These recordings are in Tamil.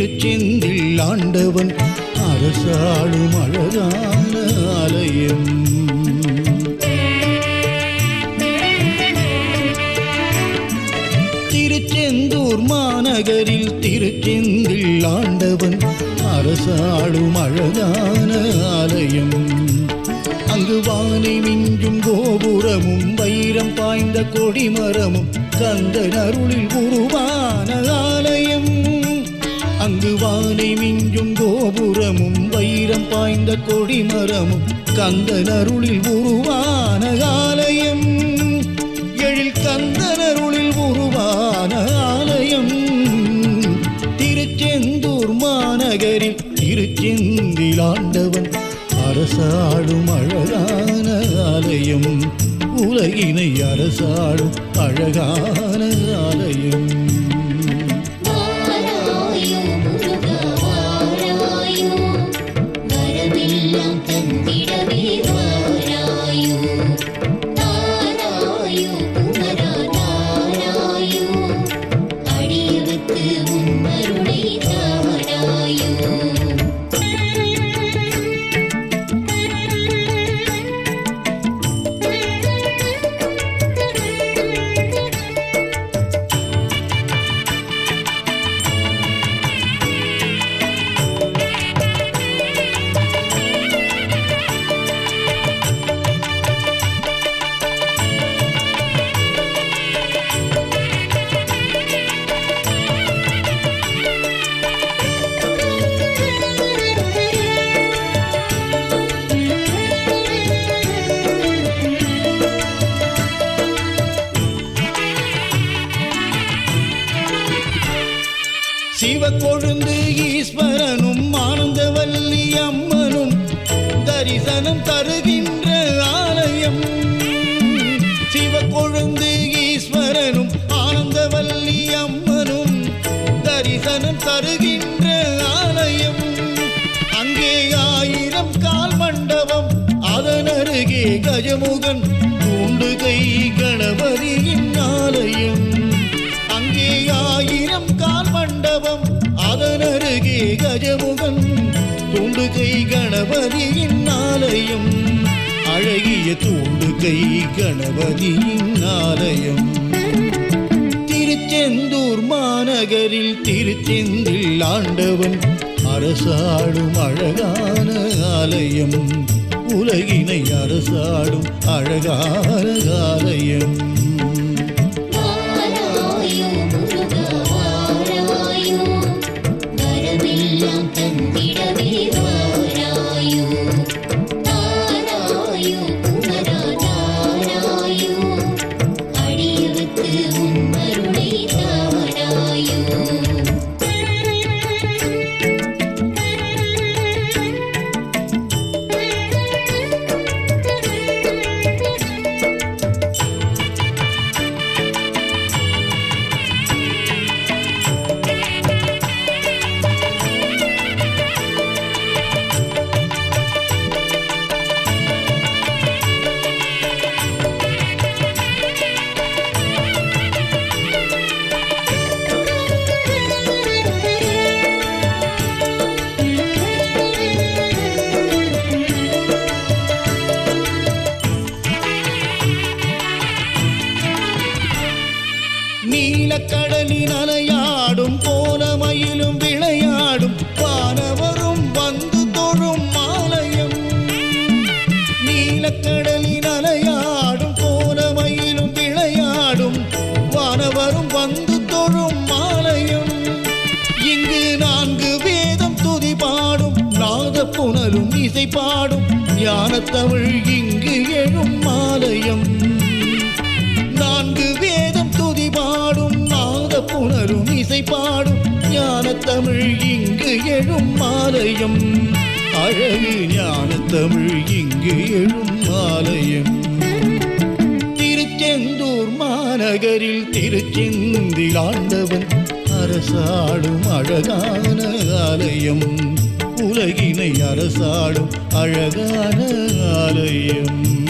திருச்செந்தில் ஆண்டவன் அரசாளும் அழகான ஆலயம். திருச்செந்தூர் மாநகரில் திருச்செந்தில் ஆண்டவன் அரசாளும் அழகான ஆலயம். அங்கு வானை மிஞ்சும் கோபுரமும் வைரம் பாய்ந்த கொடிமரமும் கந்தன் அருளில் உருவானதா அங்கு வானை மிஞ்சும் கோபுரமும் வைரம் பாய்ந்த கொடிமரமும் கந்தனருளில் உருவான ஆலயம். எழில் கந்தனருளில் உருவான ஆலயம். திருச்செந்தூர் மாநகரில் திருச்செந்தில் ஆண்டவன் அரசாடும் அழகான ஆலயம். உலகினை அரசாடும் அழகான ஆலயம். அம்மனும் தரிசனம் தருகின்ற ஆலயம். சிவக்கொழுந்து ஈஸ்வரனும் ஆனந்தவல்லி அம்மனும் தரிசனம் தருகின்ற ஆலயம். அங்கே ஆயிரம் கால் மண்டபம் அதன் அருகே கஜமுகன் தூண்டுகை கணபதியின் ஆலயம். அங்கே ஆயிரம் கால் மண்டபம் அதன் அருகே கஜமுகன் கணபதியின் ஆலயம். அழகிய தூண்டு கை கணபதியின் ஆலயம். திருச்செந்தூர் மாநகரில் திருச்செந்தில் ஆண்டவன் அரசாடும் அழகான ஆலயம். உலகினை அரசாடும் அழகான ஆலயம். இசை பாடும் ஞானத்தமிழ் இங்கு எழும் மாலயம் நான்கு வேதம் துதி பாடும் நாத புணரும் இசை பாடும் ஞானத்தமிழ் இங்கு எழும் மாலயம் அழகு ஞானத்தமிழ் இங்கு எழும் மாலயம் திருச்செந்தூர் மாநகரில் திருச்செந்தில் ஆண்டவன் அரசாடும் அழகான ஆலயம். உலகினை அரசாடும் அழகான ஆலயம்.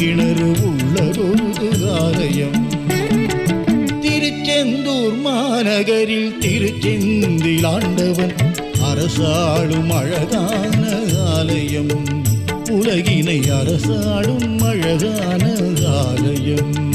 கிணறு உள்ளதொரு ஆலயம். திருச்செந்தூர் மாநகரில் திருச்செந்தில் ஆண்டவன் அரசாளும் அழகான ஆலயம். உலகினை அரசாளும் அழகான ஆலயம்.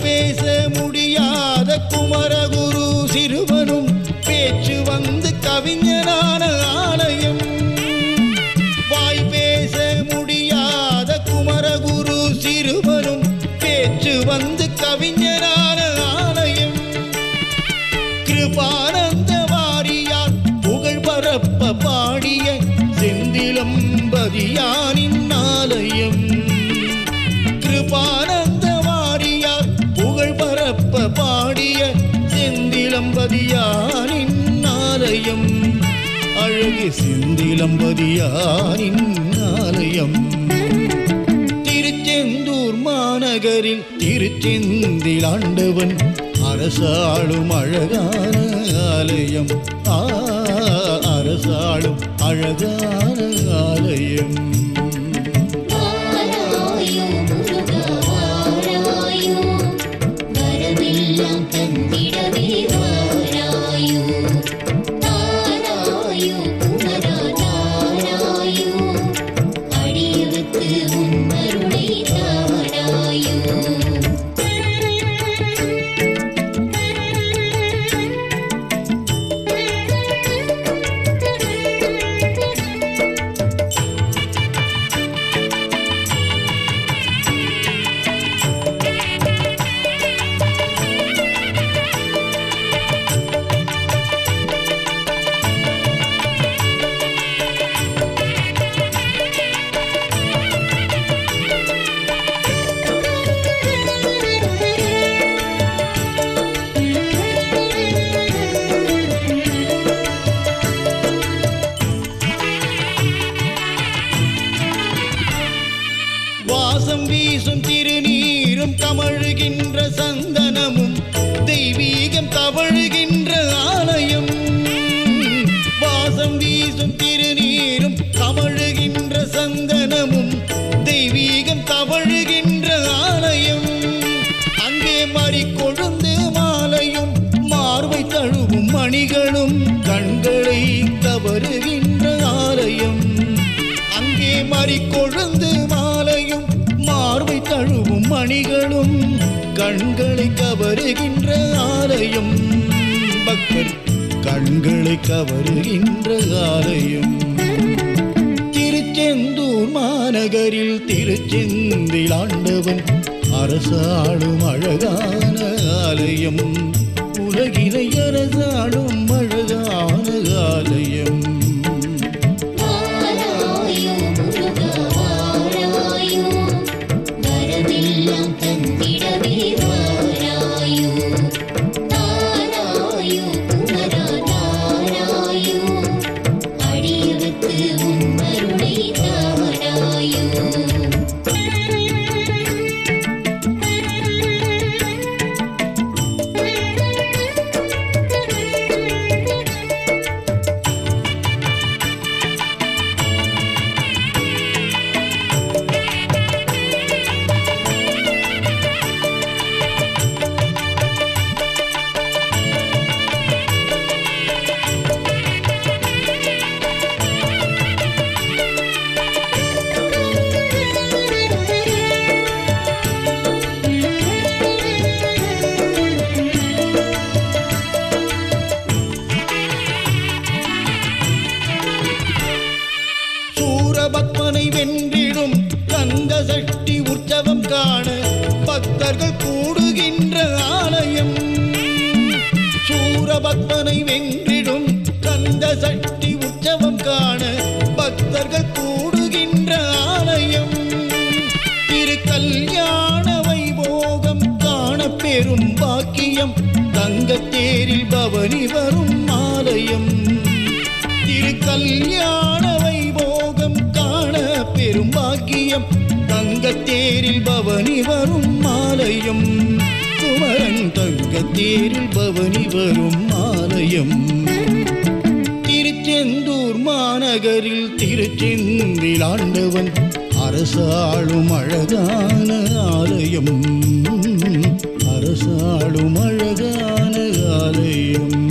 பேச முடியாத குமரகுரு சிறுவனும் பேச்சு வந்து கவிஞனான ஆலயம். வாய் பேச முடியாத குமரகுரு சிறுவனும் பேச்சு வந்து கவிஞர் சிந்திலம்பதியாரின் ஆலயம். திருச்செந்தூர் மாநகரில் திருச்செந்தில் ஆண்டவன் அரசாளும் அழகான ஆலயம். ஆ அரசாளும் அழகான ஆலயம். காணும் கண்களை கவருகின்ற ஆலயம். அங்கே மறிக்கொழுந்து மாலையும் மார்பை தழுவும் மணிகளும் கண்களை கவருகின்ற ஆலயம். பக்தர் கண்களை கவருகின்ற ஆலயம். திருச்செந்தூர் மாநகரில் திருச்செந்தில் ஆண்டவன் அரசாளும் அழகான ஆலயம். உலகினை அரசாளும் தங்கத்தேரில் பவனி வரும் ஆலயம். திரு கல்யாண வைபோகம் காண பெரும் பாக்கியம். தங்கத்தேரில் பவனி வரும் ஆலயம். குமரன் தங்கத்தேரில் பவனி வரும் ஆலயம். திருச்செந்தூர் மாநகரில் திருச்செந்தில் ஆண்டவன் அரசாளும் அழகான ஆலயம். அரசாளும் அழகான aleyhim